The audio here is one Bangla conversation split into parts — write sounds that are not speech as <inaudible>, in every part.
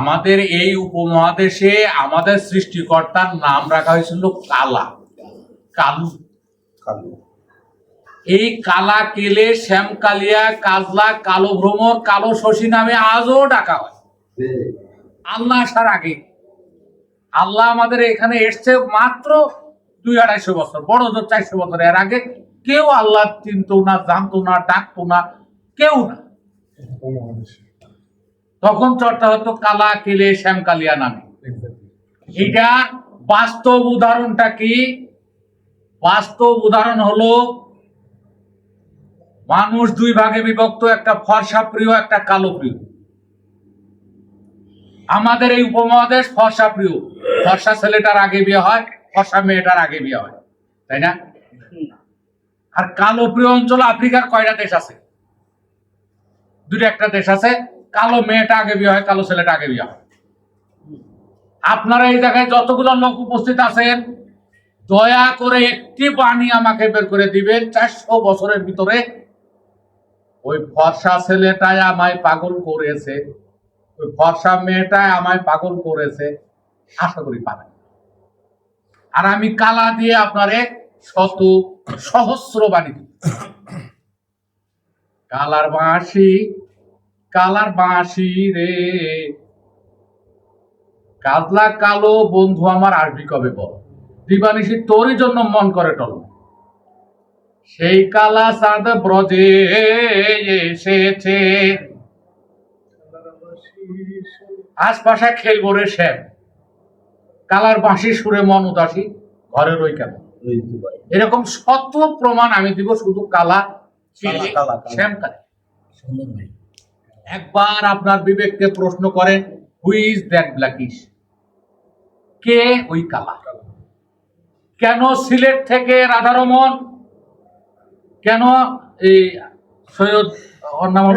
আমাদের এই উপমহাদেশে আমাদের সৃষ্টিকর্তার নাম রাখা হয়েছিল কালা। কালু। কালু। এই কালা কেলে শ্যামকালিয়া কাজলা কালো ভ্রমর কালো শশী নামে আজও ডাকা হয়। আল্লাহ আসার আগে। আল্লাহ আমাদের এখানে এসছে মাত্র দুই আড়াইশো বছর বড় জোর চারশো বছর। এর আগে কেউ আল্লাহ চিনত না জানতো না ডাকতো না কেউ না। তখন চর্চা হতো কালা কেলে শ্যামকালিয়া নামে। এটা বাস্তব উদাহরণটা কি? বাস্তব উদাহরণ হলো মানুষ দুই ভাগে বিভক্ত একটা ফর্সা প্রিয় একটা কালো প্রিয়। আমাদের এই উপমহাদেশ ফর্সা প্রিয়। ফর্সা ছেলেটার আগে বিয়ে হয় ফর্সা মেয়েটার আগে বিয়ে হয়। তাই না? আর কালো প্রিয় অঞ্চল আফ্রিকার কয়টা দেশ আছে? দুটো একটা দেশ আছে কালো মেয়েটা আগে বিয়ে হয়, কালো ছেলেটা আগে বিয়ে হয়। আপনারা এই জায়গায় যতগুলো লোক উপস্থিত আছেন, দয়া করে একটি বাণী আমাকে বের করে দিবেন, চারশো বছরের ভিতরে। ওই ফর্সা ছেলেটাই আমায় পাগল করেছে। ওই ফর্সা মেয়েটাই আমায় পাগল করেছে। আশা করি পাবেন। আর আমি কালা দিয়ে আপনারে শত সহস্র বাণী কালার বাঁশি কালার বাঁশি রে। কাজলা কালো বন্ধু আমার আসবি কবে বল? দিবানিশি তোরই জন্য মন করে টল। সেই কালা সাদ ব্রজে এসেছে। আশপাশে খেলব রে শ্যাম। কালার বাঁশি সুরে মন উদাসী ঘরে রই কেন এরকম শত প্রমাণ আমি দিব শুধু কালা কালা, কালা। একবার আপনার বিবেককে প্রশ্ন করেন হুইজ দ্যাট ব্ল্যাকিশ কে ওই কালা? কেন সিলেট থেকে রাধারমন? কেন এই সৈয়দ ওর নাম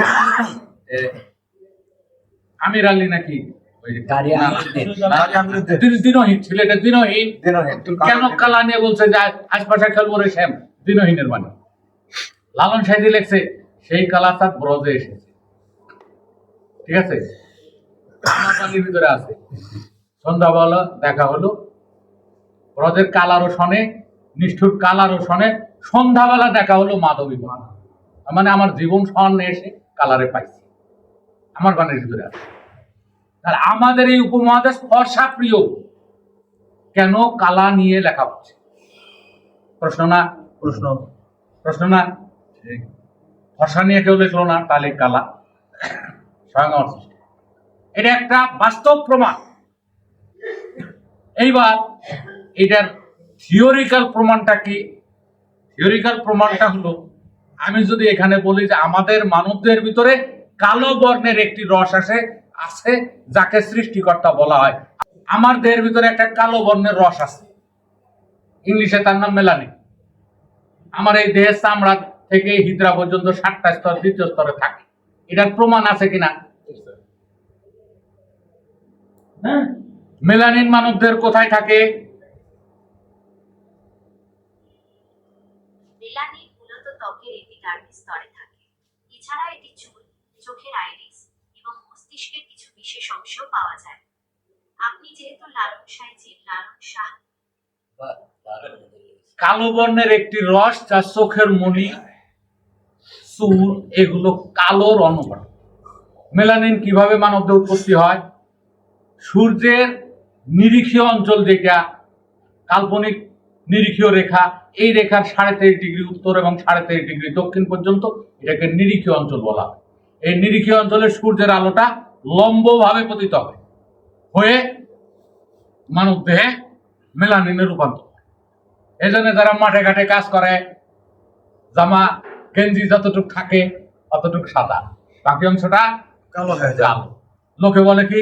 আমির আলী নাকি? ওই যে- গাড়ি না, আমিরুদ্দিন। না, গাড়ি আমিরুদ্দিন। দিন- দিনহীন সিলেটের দিনহীন। দিনহীন। কেন কালা নিয়ে বলছে যে আশপাশে খেলব রে শ্যাম? দিনহীনের মানে। লালন সাহেদি লেখছে সেই কালা তার ব্রজে এসেছে। ঠিক আছে? ভিতরে আছে। সন্ধ্যাবেলা দেখা হলো। ব্রজের কালারও শনে নিষ্ঠুর কালারও শনে সন্ধ্যাবেলা দেখা হলো মাধবী বান মানে আমার জীবন স্বর্ণে এসে কালারে পাইছি। আমার বাড়ির ভিতরে আছে। আর আমাদের এই উপমহাদেশ ফর্সা প্রিয় কেন কালা নিয়ে লেখা হচ্ছে? প্রশ্ন না? প্রশ্ন। প্রশ্ন না? ফর্সা নিয়ে কেউ লিখলো না তাহলে কালা। স্বয়ং আমার সৃষ্টি। এটা একটা বাস্তব প্রমাণ। এইবার এটার থিওরিক্যাল প্রমাণটা কি? থিওরিক্যাল প্রমাণটা হলো, আমি যদি এখানে বলি যে আমাদের মানবদের ভিতরে কালো বর্ণের একটি রস আসে, আছে যাকে সৃষ্টিকর্তা বলা হয়। আমার দেহের ভিতরে একটা কালো বর্ণের রস আছে। ইংলিশে তার নাম মেলানি আমার এই দেহের চামড়া থেকে হিদ্রা পর্যন্ত সাতটা স্তর, দ্বিতীয় স্তরে থাকে। এটার প্রমাণ আছে কিনা? হ্যাঁ? মেলানিন মানবদের কোথায় থাকে? মেলানিন মূলত ত্বকের এপিডার্মিস স্তরে থাকে। এছাড়া এটি চুল চোখের আইরিস এবং মস্তিষ্কের কিছু বিশেষ অংশেও পাওয়া যায়। আপনি যেহেতু লালন সাহেজির লালন শাহ কালো বর্ণের একটি রস যা চোখের মণি চুল, এগুলো কালোর অনুপাত মেলানিন কীভাবে মানবদের উৎপত্তি হয়? সূর্যের নিরীক্ষীয় অঞ্চল যেটা, কাল্পনিক নিরীক্ষীয় রেখা, এই রেখার সাড়ে তেইশ ডিগ্রি উত্তর এবং সাড়ে তেইশ ডিগ্রি দক্ষিণ পর্যন্ত এটাকে নিরীক্ষীয় অঞ্চল বলা হয়। এই নিরীক্ষীয় অঞ্চলে সূর্যের আলোটা লম্বভাবে পতিত হয়, হয়ে মানব দেহে মেলানিনে রূপান্তর। এই জন্য যারা মাঠে ঘাটে কাজ করে, জামা গেঞ্জি যতটুকু থাকে অতটুকু সাদা। বাকি অংশটা কালো হয়ে যায়। কালো। লোকে বলে কি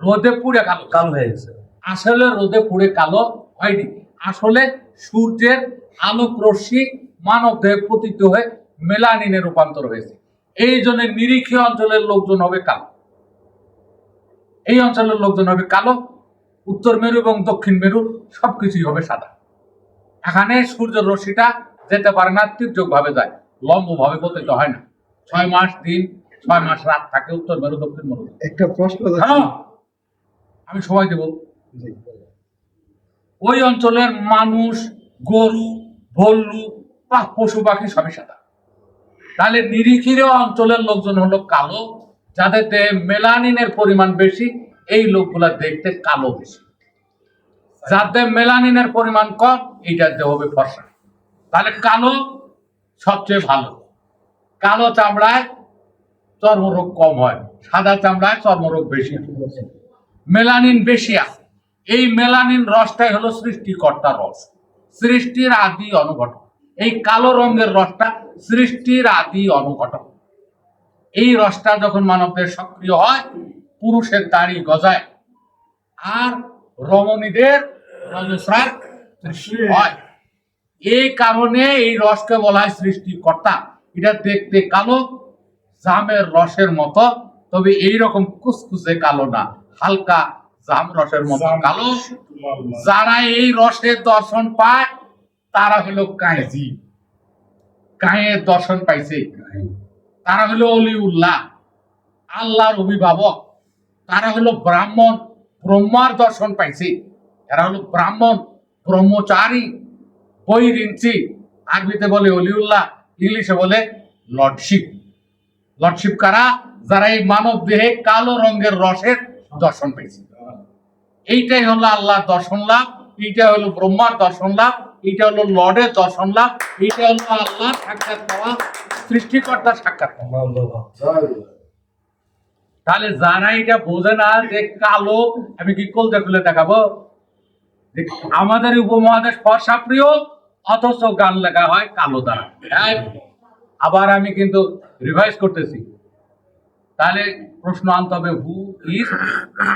রোদে পুড়ে কালো। কালো হয়ে গেছে। আসলে রোদে পুড়ে কালো হয়নি। আসলে সূর্যের আলোক রশ্মি মানব দেহে পতিত হয়ে মেলানিনে রূপান্তর হয়েছে। এই জন্য নিরীক্ষীয় অঞ্চলের লোকজন হবে কালো। এই অঞ্চলের লোকজন হবে কালো। উত্তর মেরু এবং দক্ষিণ মেরু সবকিছুই হবে সাদা। এখানে সূর্যের রশ্মিটা যেতে পারে না তীর্যক ভাবে যায়। লম্ব ভাবে পতিত হয় না। ছয় মাস দিন ছয় মাস রাত থাকে উত্তর মেরু দক্ষিণ মেরু। একটা প্রশ্ন হ্যাঁ আমি সময় দেব। ওই অঞ্চলের মানুষ গরু ভল্লু বা পশু পাখি সবই সাদা। তাহলে নিরিখির অঞ্চলের লোকজন হলো কালো যাদের দেহে মেলানিনের পরিমাণ বেশি এই লোকগুলা দেখতে কালো বেশি। যাদের মেলানিনের পরিমাণ কম এইটার দেহ হবে ফর্সা। তাহলে কালো সবচেয়ে ভালো। কালো চামড়ায় চর্মরোগ কম হয়, সাদা চামড়ায় চর্মরোগ বেশি মেলানিন বেশি আছে। এই মেলানিন রসটাই হলো সৃষ্টিকর্তার রস। সৃষ্টির আদি অনুঘটক। এই কালো রঙের রসটা সৃষ্টির আদি অনুঘটক। এই রসটা যখন মানবদের সক্রিয় হয়, পুরুষের দাড়ি গজায়। আর রমণীদের হয়। এই কারণে এই রসকে বলা হয় সৃষ্টিকর্তা। এটা দেখতে কালো জামের রসের মতো তবে এই রকম কুসকুসে কালো না। হালকা জাম রসের মতো কালো। যারা এই রসের দর্শন পায় তারা হলো কাঁজি কাঁয়ের দর্শন পাইছে তারা হলো অলিউল্লাহ আল্লাহর অভিভাবক। তারা হলো ব্রাহ্মণ ব্রহ্মার দর্শন পাইছে। এরা হলো ব্রাহ্মণ ব্রহ্মচারী। বৈরিঞ্চি আরবিতে বলে অলিউল্লাহ, ইংলিশে বলে লর্ডশিপ লর্ডশিপ কারা? যারা এই মানব দেহে কালো রঙের রসের দর্শন পেয়েছে। এইটাই হলো আল্লাহর দর্শন লাভ এইটা হলো ব্রহ্মার দর্শন লাভ এইটা হলো লর্ডের দর্শন লাভ এইটা হলো আল্লাহ সাক্ষাৎ পাওয়া, সৃষ্টিকর্তার সাক্ষাৎ তাহলে যারা এটা বোঝে না যে কালো, আমি কি কলতে খুলে দেখাবো? আমাদের উপমহাদেশ ফর্সা প্রিয় অথচ গান লেখা হয় কালো দ্বারা। আবার আমি কিন্তু রিভাইজ করতেছি। তাহলে প্রশ্ন আনতে হবে হু ইজ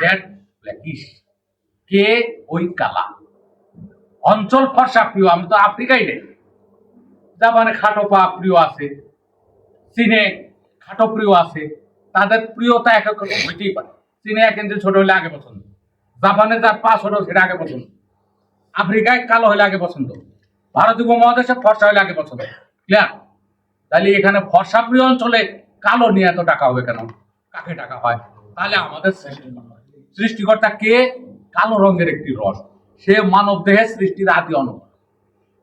দ্যাট ব্ল্যাকিশ কে ওই কালা? অঞ্চল ফর্সা প্রিয়, আমি তো আফ্রিকাই নেই। জাপানে খাটো পা প্রিয় আছে, চীনে খাটো প্রিয় আছে, তাদের প্রিয়তা এক এক রকম হইতেই পারে। চীনে এক ইঞ্চি ছোট হলে আগে পছন্দ, জাপানে তার পা ছোট সেটা আগে পছন্দ, আফ্রিকায় কালো হলে আগে পছন্দ। ভারত উপমহাদেশে ফর্সা হলে আগে পছন্দ ক্লিয়ার তাহলে এখানে ফর্সা প্রিয় অঞ্চলে কালো নিয়ে এত টাকা হবে কেন? কাকে টাকা হয়? তাহলে আমাদের সৃষ্টিকর্তা সৃষ্টিকর্তা কে? কালো রঙের একটি রস। সে মানব দেহে সৃষ্টির আদি অনু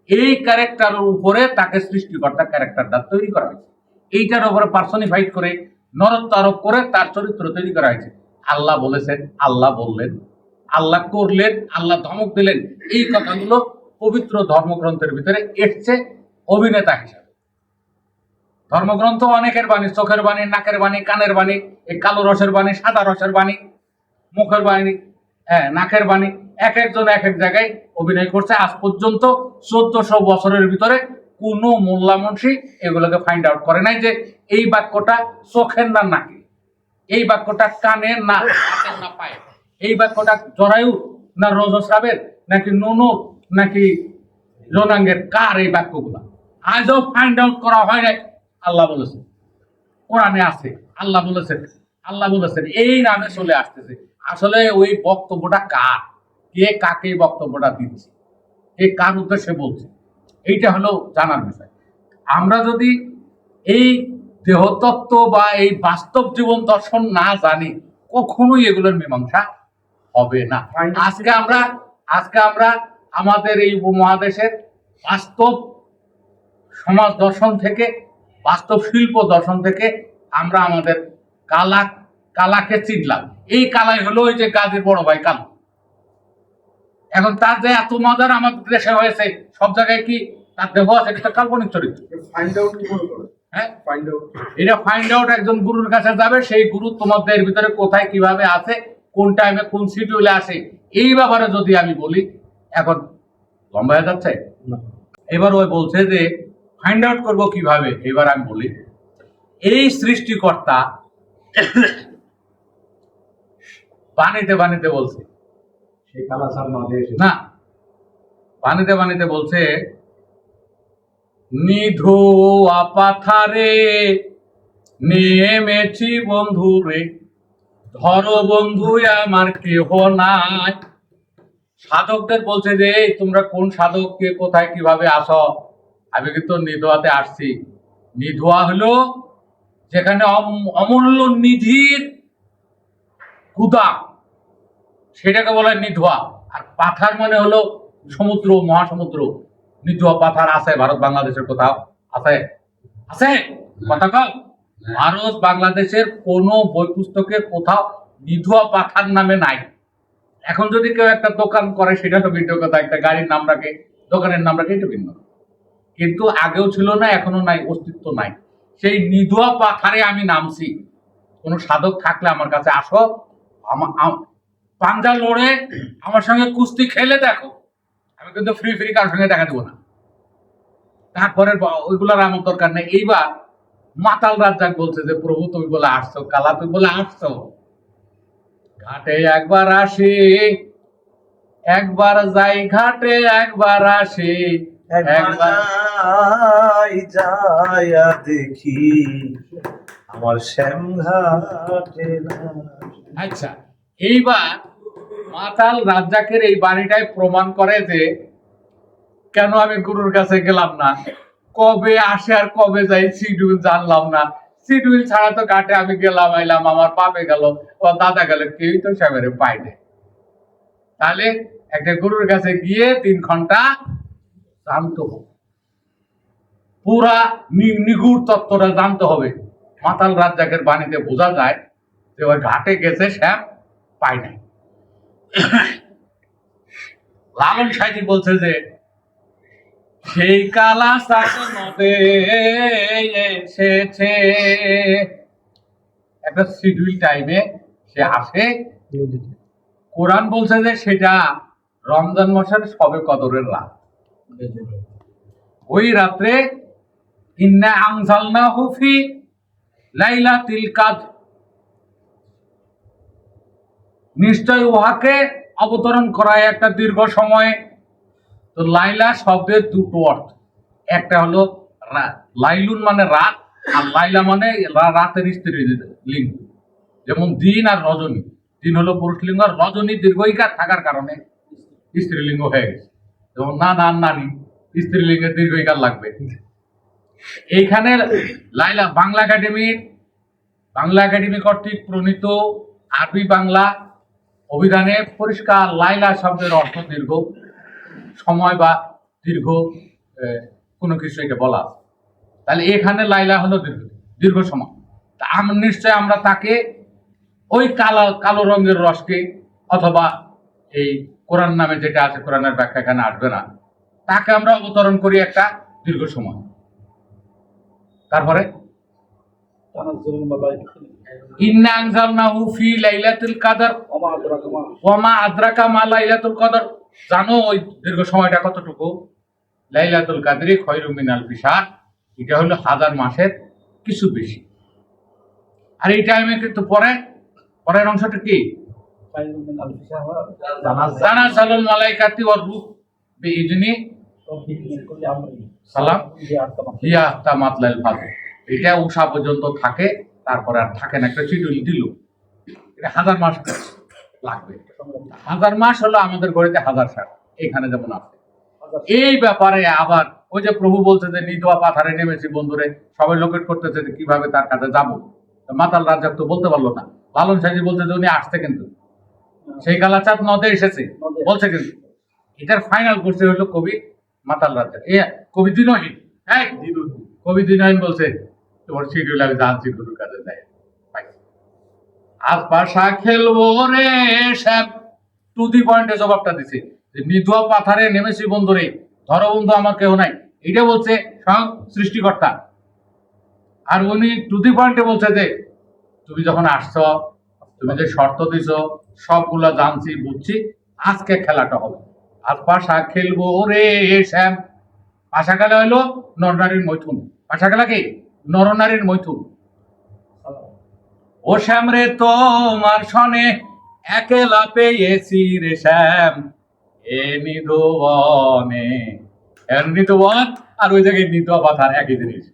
এই ক্যারেক্টারের উপরে তাকে সৃষ্টিকর্তা ক্যারেক্টারটা তৈরি করা হয়েছে। এইটার উপরে পার্সনিফাইড করে নরত্ব আরোপ করে তার চরিত্র তৈরি করা হয়েছে। আল্লাহ বলেছেন, আল্লাহ বললেন, আল্লাহ করলেন, আল্লাহ ধমক দিলেন। এই কথাগুলো পবিত্র ধর্মগ্রন্থের ভিতরে এসছে অভিনেতা হিসাবে। ধর্মগ্রন্থ অনেকের বাণী, চোখের বাণী, নাকের বাণী, কানের বাণী, এই কালো রসের বাণী, সাদা রসের বাণী, মুখের বাণী হ্যাঁ নাকের বাণী, এক একজন এক এক জায়গায় অভিনয় করছে। আজ পর্যন্ত চোদ্দশো বছরের ভিতরে কোনো মোল্লা মুন্সি এগুলোকে ফাইন্ড আউট করে নাই যে এই বাক্যটা চোখের না নাকে। এই বাক্যটা কানে না না পায়ে। এই বাক্যটা জরায়ু না রজস্রাবের নাকি ননুর? নাকি জনাঙ্গের কার এই বাক্যগুলা? আজও ফাইন্ড আউট করা হয় নাই। আল্লাহ বলেছেন। কোরআনে আছে। আল্লাহ বলেছেন। আল্লাহ বলেছেন এই নামে চলে আসতেছে। আসলে ওই বক্তব্যটা কার? কে কাকে বক্তব্যটা দিচ্ছে? কে কার উদ্দেশ্যে বলছে? এইটা হলো জানার বিষয়। আমরা যদি এই দেহতত্ত্ব বা এই বাস্তব জীবন দর্শন না জানি কখনোই এগুলোর মীমাংসা হবে না। আজকে আমরা আজকে আমরা আমাদের এই উপমহাদেশের বাস্তব সমাজ দর্শন থেকে বাস্তব শিল্প দর্শন থেকে আমরা আমাদের কালা কালাকে চিনলাম। এই কালাই হলো ওই যে গাজীর বড় ভাই কালু। এখন তার যে এত মজার আমাদের দেশে হয়েছে সব জায়গায় কি তার দেহ আছে? এটা কাল্পনিক চরিত্র। হ্যাঁ? এটা ফাইন্ড আউট একজন গুরুর কাছে যাবে সেই গুরু তোমাদের ভিতরে কোথায় কীভাবে আছে কোন টাইমে কোন শিডিউলে আসে এই ব্যাপারে যদি আমি বলি এখন লম্বা হয়ে যাচ্ছে? এবার ওই বলছে যে ফাইন্ড আউট করব কীভাবে? এবার আমি বলি এই সৃষ্টিকর্তা বানিতে বানিতে বলছে। না বানিতে বানিতে বলছে নিধু আপাথারে নেমেছি বন্ধু রে ধর বন্ধু আমার কেহ নাই। সাধকদের বলছে যে "এই, তোমরা কোন সাধক কে কোথায় কীভাবে আসো? আমি কিন্তু নিধুয়াতে আসছি। নিধুয়া হলো যেখানে অমূল্য নিধির কুদা সেটাকে বলা নিধোয়া। আর পাথার মানে হলো সমুদ্র মহাসমুদ্র। নিধোয়া পাথার আছে ভারত বাংলাদেশের কোথাও আছে? আছে? কথা কও। ভারত বাংলাদেশের কোনো বই পুস্তকে কোথাও নিধোয়া পাথার নামে নাই। এখন যদি কেউ একটা দোকান করে, সেটা তো ভিন্ন কথা, একটা গাড়ির নাম রাখে, দোকানের নাম রাখে, এটা ভিন্ন। কিন্তু আগেও ছিল না এখনও নাই, অস্তিত্ব নাই। সেই নিধোয়া পাথারে আমি নামছি। কোনো সাধক থাকলে আমার কাছে আসো। পাঞ্জা লড়ে আমার সঙ্গে কুস্তি খেলে দেখো। আমি কিন্তু ফ্রি ফ্রি কারোর সঙ্গে দেখা দেবো না। তারপরে ওইগুলোর আমার দরকার নেই। এইবার মাতাল রাজ্জাক বলছে যে, প্রভু, তুমি বলে আসছো, কালা, তুমি বলে আসছো। ঘাটে একবার আসি একবার যাই ঘাটে একবার আসি একবার যাই যায়া দেখি আমার শ্যাম ঘাটে আচ্ছা এইবার মাতাল রাজ্জাকের এই বাড়িটাই প্রমাণ করে যে কেন আমি গুরুর কাছে গেলাম না? কবে আসে আর কবে যাই শিডিউল জানলাম না। শিডিউল ছাড়া তো ঘাটে আমি গেলাম, আইলাম, আমার পাপে গেল ও দাদা গেল, কেউই তো সেবারে পাইনি তাহলে একটা গুরুর কাছে গিয়ে তিন ঘণ্টা জানতে হবে। পুরা নিগুড় তত্ত্বটা জানতে হবে। মাতাল রাজ্জাকের বাণীতে বোঝা যায় যে ওই ঘাটে গেছে শ্যাম পায় নাই। <coughs> লালন সাইজি বলছে যে সেই কালা নদে এসেছে। একটা শিডিউল টাইমে সে আসে। কোরআন বলছে যে সেটা রমজান মাসের সবে কদরের রাত। ওই রাত্রে ইন্না আনজালনা হুফি লাইলাতিল কাদ নিশ্চয় উহাকে অবতরণ করায় একটা দীর্ঘ সময় তো লাইলা শব্দের দুটো অর্থ। একটা হলো লাইলুন মানে রাত, আর লাইলা মানে রাতের স্ত্রী লিঙ্গ। যেমন দিন আর রজনী। দিন হলো পুরুষ লিঙ্গ, আর রজনী দীর্ঘইকার থাকার কারণে স্ত্রীলিঙ্গ হয়ে গেছে। যেমন না না নারী স্ত্রীলিঙ্গের দীর্ঘইকার লাগবে। এইখানে লাইলা বাংলা একাডেমির বাংলা একাডেমি কর্তৃক প্রণীত আরবি বাংলা অভিধানে পরিষ্কার লাইলা শব্দের অর্থ দীর্ঘ। সময় বা দীর্ঘ কোনো কিছু এটা বলা। তাহলে এখানে লাইলা হলো দীর্ঘ দীর্ঘ সময়। তা আমরা নিশ্চয় আমরা তাকে ওই কালো কালো রঙের রসকে অথবা এই কোরআন নামে যেটা আছে কোরআনের ব্যাখ্যা এখানে আসবে না। তাকে আমরা অবতরণ করি একটা দীর্ঘ সময়। তারপরে? ইন্না ফি লাইলাতুল কাদর। ওমা আদ্রাকা মা লাইলাতুল কদর। জানো ওই দীর্ঘ সময়টা কতটুকু? লাইলাতুল কাদরি খয়রুম মিনাল বিশার এটা হলো হাজার মাসের কিছু বেশি। আর এই টাইমে কিন্তু পরে পরের অংশটা কি? এটা উষা পর্যন্ত থাকে তারপরে আর থাকে না। একটা শিডিউল দিল। এটা হাজার মাস লাগবে। হাজার মাস হলো আমাদের গড়িতে হাজার ষাট এখানে যেমন আছে। এই ব্যাপারে আবার ওই যে প্রভু বলছে যে নিদোয়া পাথারে নেমেছি বন্ধুরে সবাই লোকেট করতেছে যে কীভাবে তার কাছে যাব। মাতাল রাজ্জাক তো বলতে পারল না। লালন সাজি বলছে যে উনি আসছে কিন্তু। সেই কালাচাঁদ নদে এসেছে। বলছে কিন্তু এটার ফাইনাল করছে হলো কবি মাতাল রাজ্জাক। এ কবি দিনহীন হ্যাঁ কবি দিনহীন বলছে তোমার শিডিউল আমি জানছি গুরুর কাছে যাই। আজ পাশা খেলব রে স্যাপ টু দি পয়েন্টে জবাবটা দিছে। যে নিধুয়া পাথারে নেমেছি বন্ধুরে ধরো বন্ধু আমার কেউ নাই। এটা বলছে স্বয়ং সৃষ্টিকর্তা। আর উনি টু দি পয়েন্টে বলছে যে, তুমি যখন আসছো, তুমি যে শর্ত দিছো, সবগুলা জানছি, বুঝছি, আজকে খেলাটা হবে। আজ পাশা খেলব রে শ্যাম পাশা খেলা হলো নরনারীর মৈথুন। পাশা খেলা কি? নরনারীর মৈথুন। ও শ্যাম রে, তোমার সনে একেলা পেয়েছি রে শ্যাম। এ নিধুবনে এর নিধুবন আর ওই জায়গায় নিধুয়া পাথার একই জিনিস।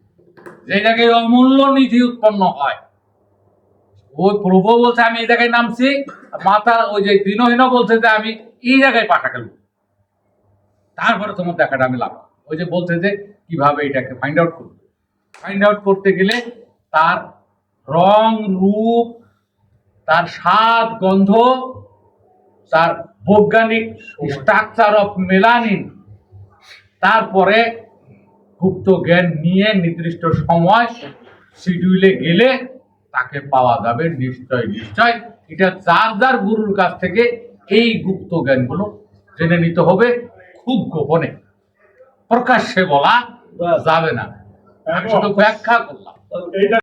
যে জায়গায় অমূল্য নিধি উৎপন্ন হয়। ওই প্রভু বলছে, আমি এই জায়গায় নামছি, আর মাতা ওই যে দিনহীন বলছে যে, আমি এই জায়গায় পাঠা খেলব। তারপরে তোমার দেখাটা আমি লাভ ওই যে বলছে যে, কীভাবে এটাকে ফাইন্ড আউট করবে? ফাইন্ড আউট করতে গেলে তার রং রূপ তার স্বাদ গন্ধ তার বৈজ্ঞানিক স্ট্রাকচার অফ মেলানিন তারপরে গুপ্ত জ্ঞান নিয়ে নির্দিষ্ট সময় শিডিউলে গেলে তাকে পাওয়া যাবে নিশ্চয় নিশ্চয়। এটা যার যার গুরুর কাছ থেকে এই গুপ্ত জ্ঞানগুলো জেনে নিতে হবে খুব গোপনে। প্রকাশ্যে বলা যাবে না। আমি শুধু ব্যাখ্যা করলাম।